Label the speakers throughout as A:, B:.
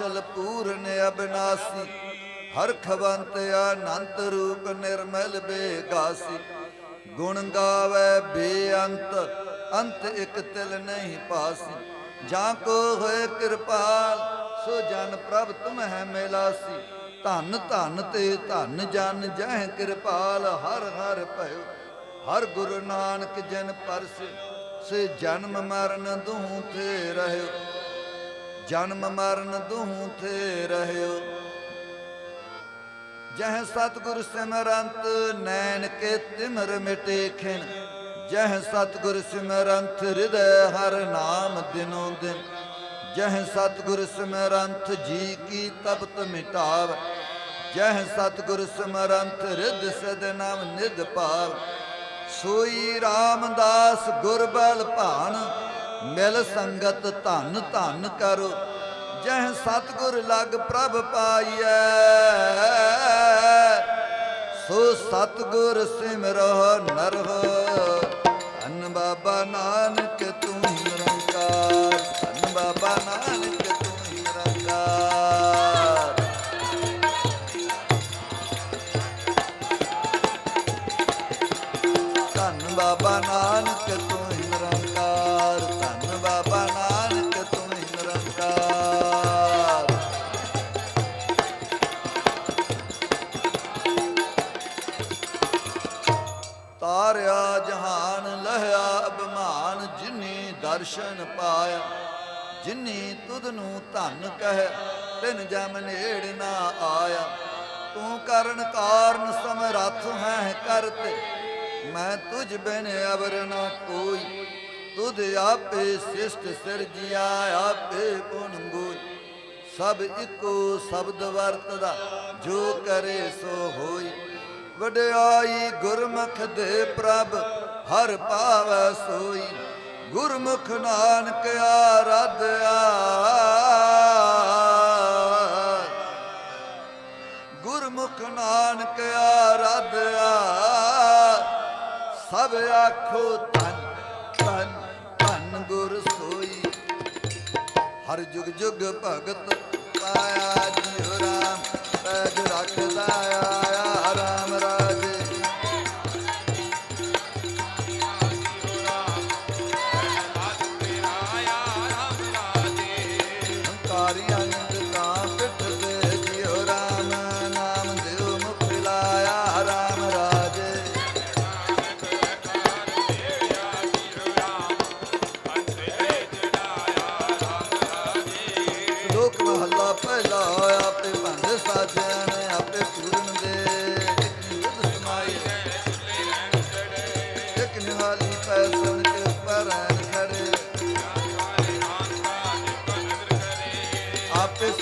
A: ਅਚਲ ਪੂਰਨ ਅਬਿਨਾਸੀ, ਹਰ ਅਨੰਤ ਰੂਪ ਨਿਰਮਲ ਬੇਗਾਸੀ। ਗੁਣ ਗਾਵੇ ਬੇਅੰਤ, ਅੰਤ ਇਕ ਤਿਲ ਨਹੀਂ ਪਾਸੀ। ਜਾਂ ਕੋ ਹੋਏ ਕਿਰਪਾਲ, ਸੋ ਜਨ ਪ੍ਰਭ ਤੁਮ ਹੈ ਮਿਲਾਸੀ। ਧੰਨ ਧੰਨ ਤੇ ਧੰਨ ਜਨ ਜਹ ਕਿਰਪਾਲ, ਹਰ ਹਰ ਭਇਓ। ਹਰ ਗੁਰੂ ਨਾਨਕ ਜਨ ਪਰਸ, ਸੇ ਜਨਮ ਮਰਨ ਦੁਹੂ ਤੇ ਰਹਿਓ। ਜਨਮ ਮਰਨ ਦੁਹੂ ਤੇ ਰਹਿਓ। ਜਹ ਸਤਗੁਰ ਸਿਮਰੰਤ ਨੈਣ ਕੇ ਤਿਮਰ ਮਿਟੇ ਖਿਣ ਜਹ ਸਤਗੁਰ ਸਿਮਰੰਤ ਹਿਰਦੈ ਹਰ ਨਾਮ ਦਿਨੋ ਦਿਨ। ਜਹ ਸਤਗੁਰ ਸਿਮਰੰਤ ਜੀ ਕੀ ਤਪਤ ਮਿਟਾਵ। ਜਹ ਸਤਗੁਰ ਸਿਮਰੰਤ ਰਿਦ ਸਦ ਨਾਮ ਨਿਧ ਪਾਵ। ਸੋਈ ਰਾਮਦਾਸ ਗੁਰਬਲ ਭਾਣ ਮਿਲ ਸੰਗਤ ਧਨ ਧਨ ਕਰੋ, ਜਹ ਸਤਗੁਰ ਲਗ ਪ੍ਰਭ ਪਾਈਐ। ਸੋ ਸਤਗੁਰ ਸਿਮਰੋ ਨਰਹੁ, ਧੰਨ ਬਾਬਾ ਨਾਨਕ ਤੂੰ ਨਿਰੰਕਾਰ, ਧੰਨ ਬਾਬਾ ਨਾਨਕ ਤੂੰ ਨਿਰੰਕਾਰ। ਧੰਨ ਬਾਬਾ ਨਾਨਕ ਤੂੰ ਨਿਰੰਕਾਰ। ਦਰਸ਼ਨ ਪਾਇਆ, ਜਿਨੀ ਤੁਧ ਨੂੰ ਧੰਨ ਕਹਿ, ਤਿਨ ਜਮ ਨੇੜ ਨਾ ਆਇਆ। ਤੂੰ ਕਰਨ ਕਾਰਨ ਸਮਰੱਥ ਹੈ ਕਰਤੇ, ਮੈਂ ਤੁਝ ਬਿਨ ਅਵਰ ਨਾ ਕੋਈ। ਤੁਧ ਆਪੇ ਸਿਸ਼ਟ ਸਿਰਜਿਆ, ਆਪੇ ਗੁਣ ਗੋਈ। ਸਭ ਇੱਕੋ ਸ਼ਬਦ ਵਰਤਦਾ, ਜੋ ਕਰੇ ਸੋ ਹੋਈ। ਵਡਿਆਈ ਗੁਰਮੁਖ ਦੇ ਪ੍ਰਭ, ਹਰ ਪਾਵੈ ਸੋਈ। ਗੁਰਮੁਖ ਨਾਨਕ ਆਰਾਧਿਆ। ਗੁਰਮੁਖ ਨਾਨਕ ਆਰਾਧਿਆ। ਸਭ ਆਖੋ ਧੰਨ ਧੰਨ ਧੰਨ ਗੁਰ ਸੋਈ। ਹਰ ਜੁਗ ਜੁਗ ਭਗਤ ਪਾਇਆ ਜਿਉ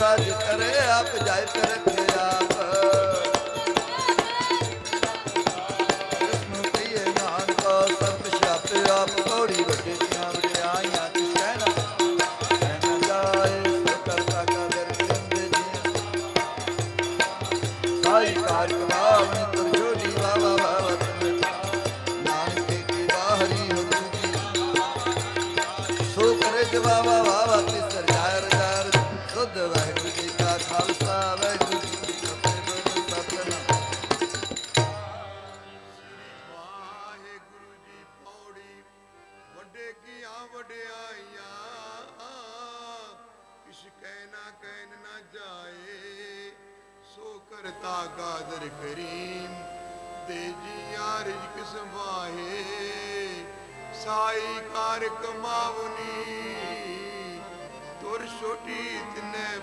A: ਆਪੇ ਸਾਜ ਕਰੇ ਆਪ ਜਾਇ ਤੇ ਰੱਖੇ ਵਡਿਆਈਆਂ
B: ਕਿਛ ਕਹਿ ਨਾ ਕਹਿਨ ਨਾ ਜਾਏ, ਸੋ ਕਰਤਾ ਕਾਦਰ ਕਰੀਮ ਤੇ ਜੀ ਆਰਜ ਕਿਸ ਸਾਈ ਕਾਰ ਕਮਾਵਨੀ ਤੁਰ ਛੋਟੀ ਤਿਨੇ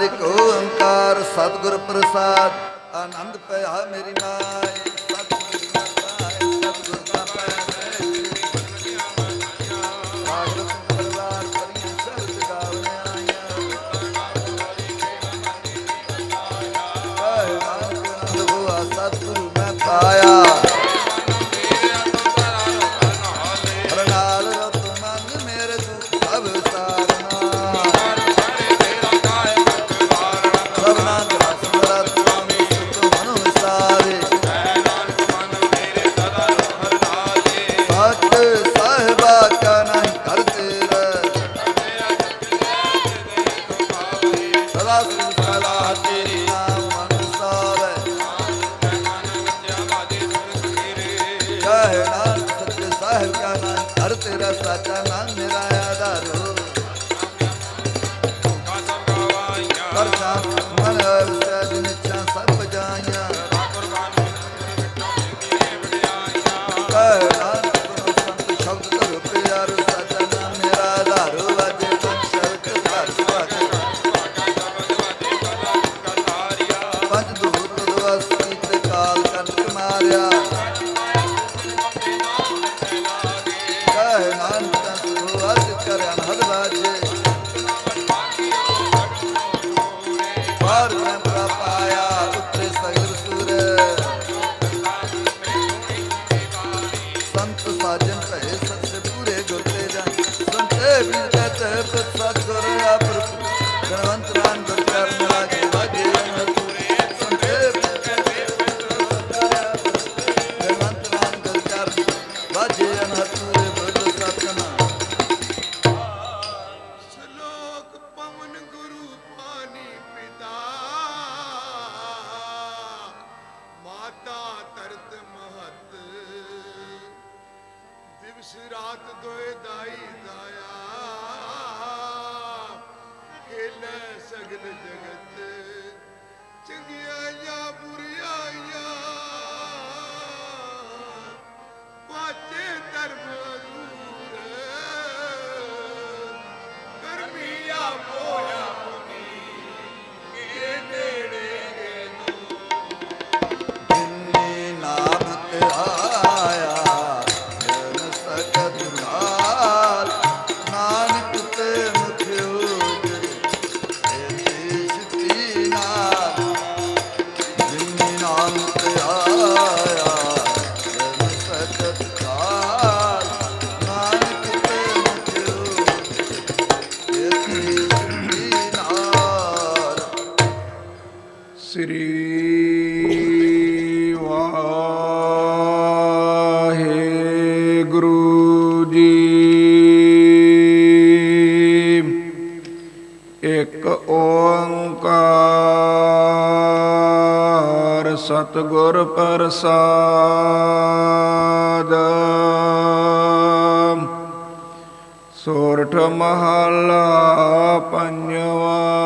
B: ਨਾਨਕ
A: ਓੰਕਾਰ ਸਤਿਗੁਰ ਪ੍ਰਸਾਦ ਆਨੰਦ ਪਿਆ ਮੇਰੀ ਮਾਈ। कला तेरी ਸ੍ਰੀ
C: ਵਾਹਿਗੁਰੂ ਜੀ। ਇੱਕ ਓੰਕਾਰ ਸਤਿਗੁਰ ਪ੍ਰਸਾਦ। ਸੋਰਠ ਮਹਲਾ ਪੰਜਵਾ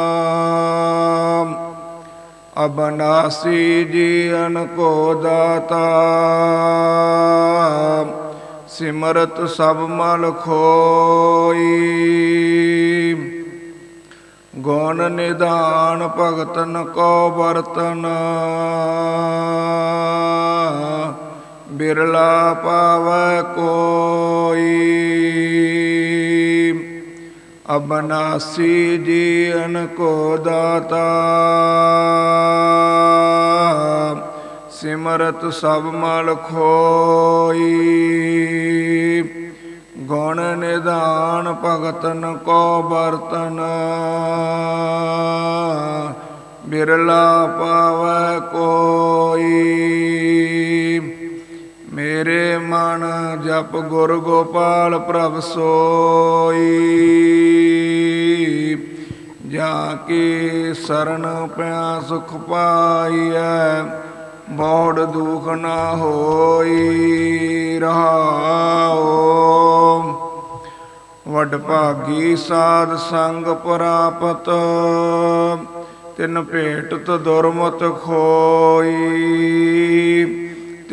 C: ਅਬਨਾਸੀ ਜੀਵਨ ਕੋ ਦਾਤਾ। ਸਿਮਰਤ ਸਭ ਮਲ ਖੋਈ। ਗੁਣ ਨਿਦਾਨ ਭਗਤਨ ਕੋ ਵਰਤਨ। ਬਿਰਲਾ ਪਾਵੈ ਕੋਈ। ਅਬਨਾਸੀ ਜੀਨ ਕੋ ਦਾਤਾ। ਸਿਮਰਤ ਸਭ ਮਲ ਖੋਈ। ਗੁਣ ਨਿਦਾਨ ਭਗਤਨ ਕੋ ਵਰਤਨ। ਬਿਰਲਾ ਪਾਵੈ ਕੋਈ। ਤੇਰੇ ਮਨ ਜਪ ਗੁਰ ਗੋਪਾਲ ਪ੍ਰਭ ਸੋਈ। ਜਾ ਕੇ ਸਰਨ ਪਿਆ ਸੁਖ ਪਾਈਐ, ਬੋੜ ਦੁਖ ਨਾ ਹੋਈ ਰਹਾਓ ਵਡ ਭਾਗੀ ਸਾਧ ਸੰਗ ਪ੍ਰਾਪਤ, ਤਿਨ ਭੇਟ ਤਦੁਰਮਤ ਖੋਈ।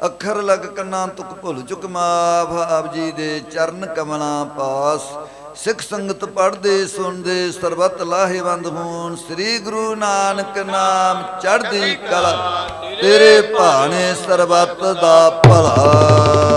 A: ਅੱਖਰ ਲਗ ਕੰਨਾਂ ਤੁਕ ਭੁੱਲ ਚੁਕ ਮਾਫ, ਆਪ ਜੀ ਦੇ ਚਰਨ ਕਮਲਾਂ ਪਾਸ। ਸਿੱਖ ਸੰਗਤ ਪੜ੍ਹਦੇ, ਸੁਣਦੇ, ਸਰਬਤ ਲਾਹੇਵੰਦ ਹੋਣ। ਸ੍ਰੀ ਗੁਰੂ ਨਾਨਕ ਨਾਮ ਚੜ੍ਹਦੀ ਕਲਾ, ਤੇਰੇ ਭਾਣੇ ਸਰਬਤ ਦਾ ਭਲਾ।